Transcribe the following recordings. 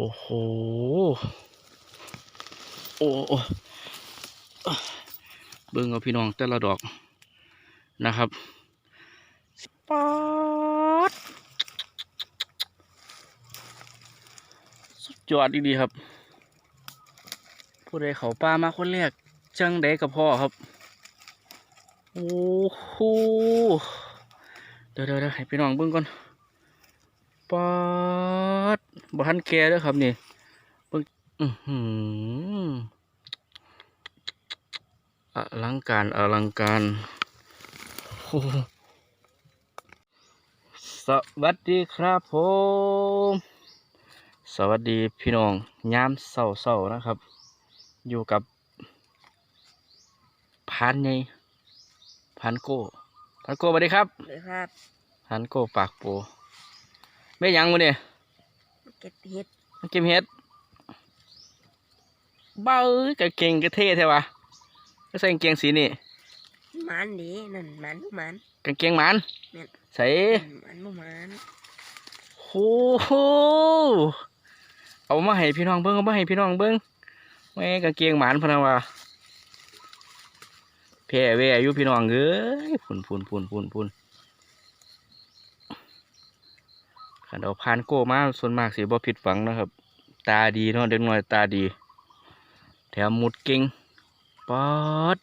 อ้โหโอ้โอ้เบิ่งเอาพี่น้องแต่ละดอกนะครับปาดสุดยอดดีๆครับ ผู้ใดเขาป่ามาคนแรกจังใดกับพ่อครับ โอ้โหเดี๋ยวเดี๋ยวเดี๋ยวให้พี่น้องเบิ่งก่อนปาด บ่ทันแก่เด้อครับนี่เบิ่งอือหืออลังการอลังการโอ้โหสวัสดีครับผม สวัสดีพี่น้องยามเศร้าๆนะครับ อยู่กับพันไงพันโก้พันโก้สวัสดีครับเลยครับพันโก้ปากโปไม่ยังวะเนี่ย เก็บเห็ดมันเก็บเห็ดเบ้ากะเก่งกะเท่แท้วะก็ใส่กางเกงสีนี่มันดีนั่นมันบ่มันกางเกงหมันแม่นใส่มันบ่มันโอ้โหเอามาให้พี่น้องเบิ้งเอามาให้พี่น้องเบิ้งแม่กางเกงหมันพะนะวะแพ้เวอายุพี่น้องเอ้ยพุ่นพุ่นพุ่นพุ่นพุ่น ขันเอาพานโก้มาส่วนมากสิบ่ผิดหวังนะครับ ตาดีเนาะเด็กน้อยตาดี แถมมุดเก่งปอด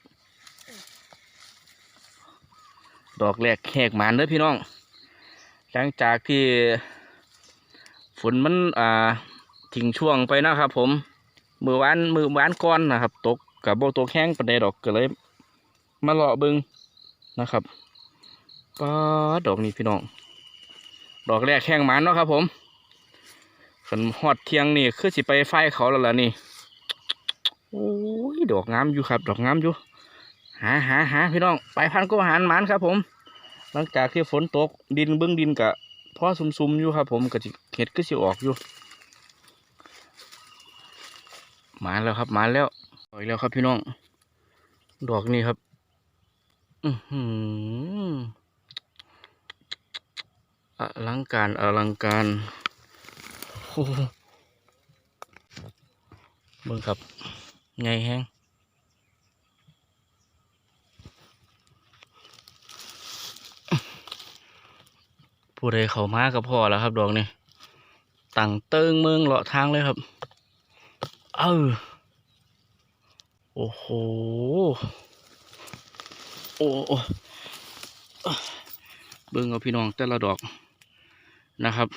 ดอกแรกแหกหมานเด้อพี่น้อง หลังจากที่ฝนมันอ่าทิ้งช่วงไปนะครับ ผม มือวานมือวานก้อนนะครับ ตกกับโบตกแห้งปานใดดอกก็เลย มาเลาะเบิงนะครับป้าดดอกนี้พี่น้อง ดอกแรกแข้งมันเนาะครับ ผมขันฮอดเทียงนี่คือสิไปไฟเขาแล้วล่ะนี่โอ้ยดอกงามอยู่ครับ ดอกงามอยู่ หาหาหาพี่น้องไปพันก็หารมันครับ ผม หลังจากที่ฝนตกดินเบื้องดินกะพ่อซุ่มๆอยู่ครับ ผมก็สิเห็ดก็สิออกอยู่มาแล้วครับมาแล้วออกอีกแล้วครับพี่น้อง ดอกนี้ครับ อือหือ อลังการอลังการโอ้โหเบิ่งครับไงแฮงผู้ใดเขามากับพ่อแล้วครับ ดอกนี่ตั้งเติงเมืองเลาะทางเลยครับ เออโอ้โห โอ้โอ้เบิ่งเอาพี่น้องแต่ละดอก นะครับ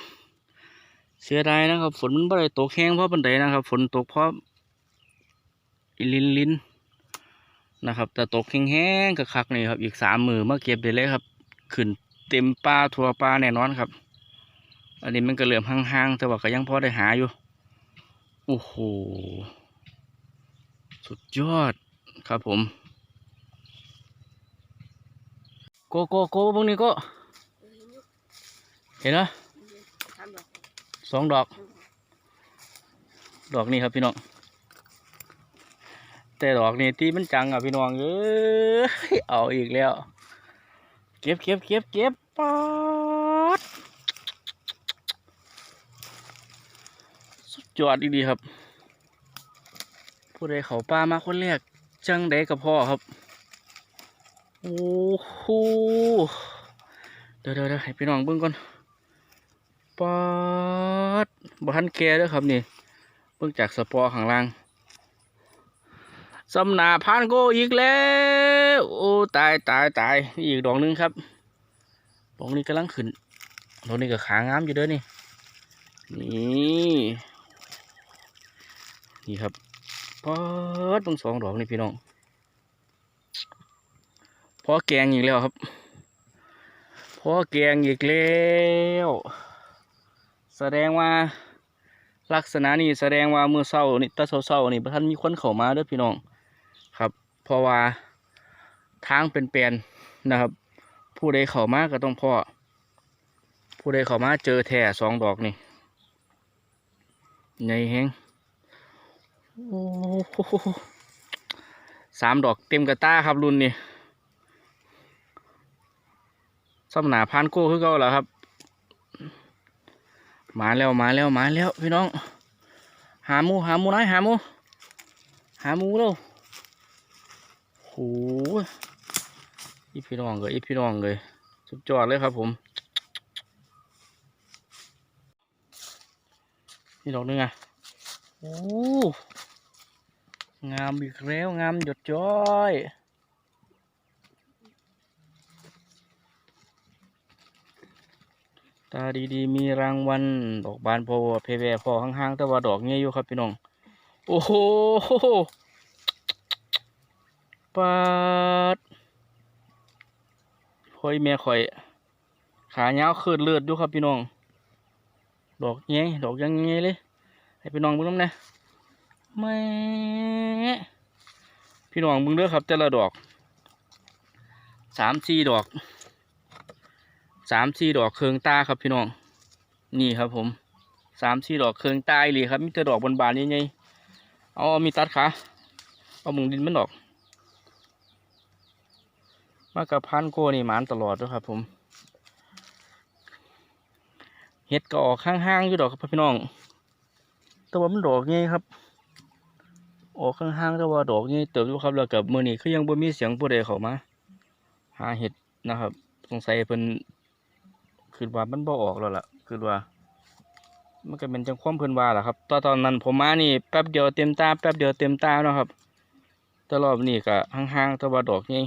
เสียดายนะครับ ฝนมันบ่ได้ตกแห้งเพราะปันไดนะครับ ฝนตกเพราะลินลินนะครับ แต่ตกแห้งๆคักนี่ครับ อีกสามมือมาเก็บได้เลยครับ ขึ้นเต็มปลาทัวปลาแน่นอนครับ อันนี้มันก็เหลื่อมห่างๆ แต่ว่าก็ยังพอได้หาอยู่ โอ้โห สุดยอดครับผม โกโกโกพวกนี้ก็ เห็นไหม สองดอก ดอกนี้ครับพี่น้อง แต่ดอกนี้ที่มันจังอะพี่น้องเอ้เอาอีกแล้ว เก็บเก็บเก็บเก็บปอดสุดยอดดีๆครับ ผู้ใดเขาป่ามาคนแรกจังใดกับพ่อครับ โอ้โหเดี๋ยวเดี๋ยวเดี๋ยวให้พี่น้องเบิ่งก่อน ปอดบ่ทันแกด้อครับนี่เบิ่งจากสปอร์ข้างล่างสำนาพานโกอีกแล้ว โอ้ตายตายตายนี่อีกดอกหนึงครับดอกนี้กำลังขึ้นดอกนี้ก็ขางามอยู่เด้อนี่นี่นี่ครับปอดเบิ่งสองดอกนี่พี่น้องพอแกงอีกแล้วครับพอแกงอีกแล้ว แสดงว่าลักษณะนี้แสดงว่ามือเศร้านี่ตาเศร้าๆนี่ท่านมีคนเข้ามาด้อพี่น้องครับ เพราะว่าทางเป็นแปลนนะครับ ผู้ใดเข้ามาก็ต้องพ่อผู้ใดเข้ามาเจอแท่สองดอกนี่ใหญ่แฮงโอ้สามดอกเต็มกระตาครับรุ่นนี้สำหนาพานโก้คือเก่าแล้วครับ มาแล้วมาแล้วมาแล้วพี่น้อง หาหมูหาหมูน้อยหาหมูหาหมูเร็วโหอีพี่น้องเลยอีพี่น้องเลยสุดยอดเลยครับผมนี่ดอกนึงอะโอ้งามอีกแล้วงามหยดย้อย ตาดีๆ มีรางวัลดอกบานพอเพแวพอห่างๆ แต่ว่าดอกเงี้ยอยู่ครับพี่น้อง โอ้โหปาดคอยแม่คอย ขาเงาวคืดเลือดอยู่ครับพี่น้อง ดอกเงี้ยดอกยังเงี้ยเลย ให้พี่น้องเบิ่งน้ำนะแม่พี่น้องเบิ่งเด้อครับ แต่ละดอกสามสี่ดอก สามสี่ดอกเคืองตาครับพี่น้อง นี่ครับผมสามสี่ดอกเคืองตาอีหลีครับมีแต่ดอกบนบานๆใหญ่ๆเอามีตัดขาเอามุงดินมันดอก มากับพันโกนี่หมานตลอดด้วยครับผมเห็ดก็ออกข้างๆอยู่ดอกครับพี่น้องแต่ว่ามันดอกไงครับออกข้างๆแต่ว่าดอกไงเติบอยู่ครับแล้วกับมือนี้คือยังบ่มีเสียงผู้ใดเข้ามา หาเห็ดนะครับ สงสัยเพิ่น คือว่ามันบ่ออกแล้วล่ะคือว่า มันก็เป็นจังความเพิ่นว่าล่ะครับตอนตอนนั้นผมมานี่แป๊บเดียวเต็มตาแป๊บเดียวเต็มตาเนาะครับแต่รอบนี้ก็ห่างๆแต่ว่าดอกใหญ่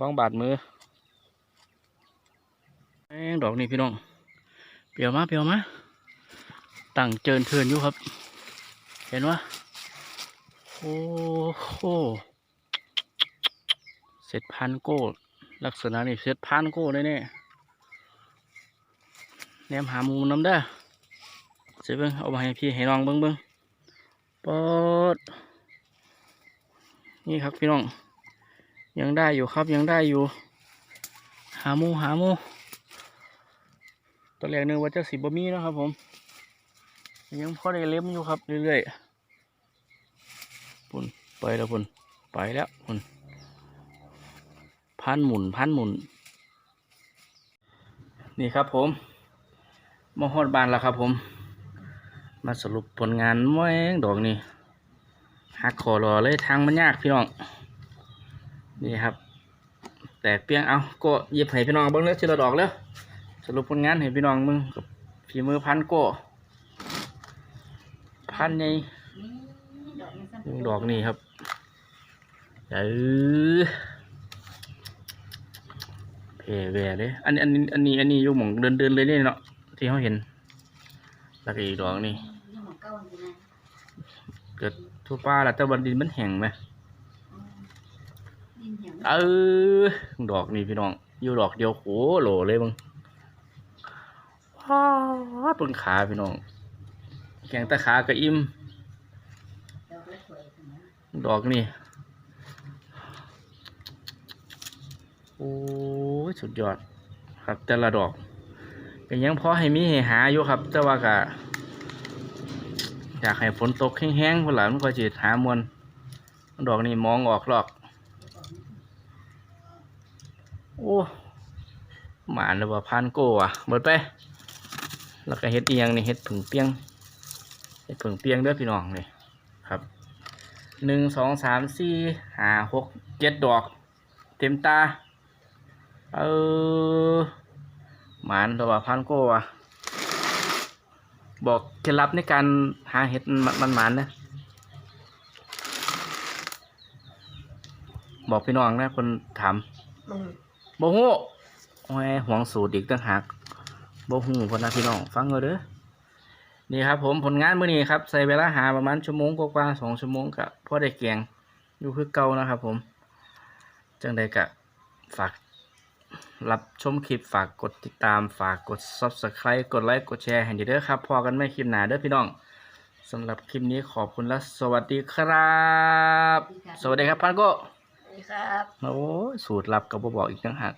วังบาดมือแมงดอกนี่พี่น้องเปียวมาเปียวมาตั้งเจินเทินอยู่ครับ เห็นวะโอ้โหเสร็จพันโก้ ลักษณะนี่เสร็จพันโก้เลยเนี่ยแนมหามูน้ำเด้อเสร็จเบิ้งเอามาให้พี่ให้น้องเบิ้งเบิ้งปอดนี่ครับพี่น้อง ยังได้อยู่ครับยังได้อยู่ หามูหามูตอนแรกนึกว่าจะสิบะมีนะครับผม ยังพอได้เล็มอยู่ครับเรื่อยๆปุ่นไปแล้วปุ่นไปแล้วปุ่น พันหมุนพันหมุน นี่ครับผมมาฮอดบานแล้วครับผม มาสรุปผลงานแม่งดอกนี่หักคอรอเลยทางมันยากพี่น้อง นี่ครับ แตกเปียงเอาก็หยิบให้พี่น้องเบิ้งเลือทีละดอกแล้วสรุปผลงานให้พี่น้องมึงกับฝีมือพันโก้พันในดอกนี่ครับเออ เพแวเลยอันนี้อันนี้อันนี้อันนี้อยู่หมองเดินเดินเลยเนี่ยเนาะที่เขาเห็นแล้วก็อีกดอกนี่เกิดทั่วป้าละแต่วันดินมันแห้งไหมเออดอกนี่พี่น้องอยู่ดอกเดียวโหโหลเลยมึงว้าวต้นขาพี่น้องแข็งต่ขาก็อิ่มดอกนี่ โอ้ยสุดยอดครับแต่ละดอกก็นยังพอให้มีให้หาอยู่ครับ แต่ว่าก็อยากให้ฝนตกแห้งๆคนหลังมันก็จะหามวลดอกนี้มองออกหรอก โอ้หมาหรือว่าพานโก้อะเบิดไป แล้วก็เฮ็ดเอียงนี่เฮ็ดผึ่งเปียงเฮ็ดผึ่งเปียงเด้อพี่น้องเลยครับหนึ่งสองสามสี่ห้าหกเจ็ดดอก เต็มตา เออหมานตัวว่าพันโก้อะบอกเคล็ดลับในการหาเห็ดมันมันหมานนะบอกพี่น้องนะคนถามมึงบ่ฮู้โอ้ยหวงสูตรอีกต่างหากบ่ฮู้คนนะพี่น้องฟังเอาเด้อนี่ครับผมผลงานมื้อนี้ครับใส่เวลาหาประมาณชั่วโมงกว่าๆสองชั่วโมงกับพอได้แกงอยู่คือเก่านะครับผม จังใดกะฝาก รับชมคลิปฝากกดติดตามฝากกด subscribe กดไลค์กดแชร์ให้ดีเด้อครับ พอกันไม่คลิปหนาเด้อพี่น้องสำหรับคลิปนี้ขอบคุณและสวัสดีครับ สวัสดีครับพันโก็สวัสดีครับ โอ้ยสูตรลับกับบอกอีกต่างหาก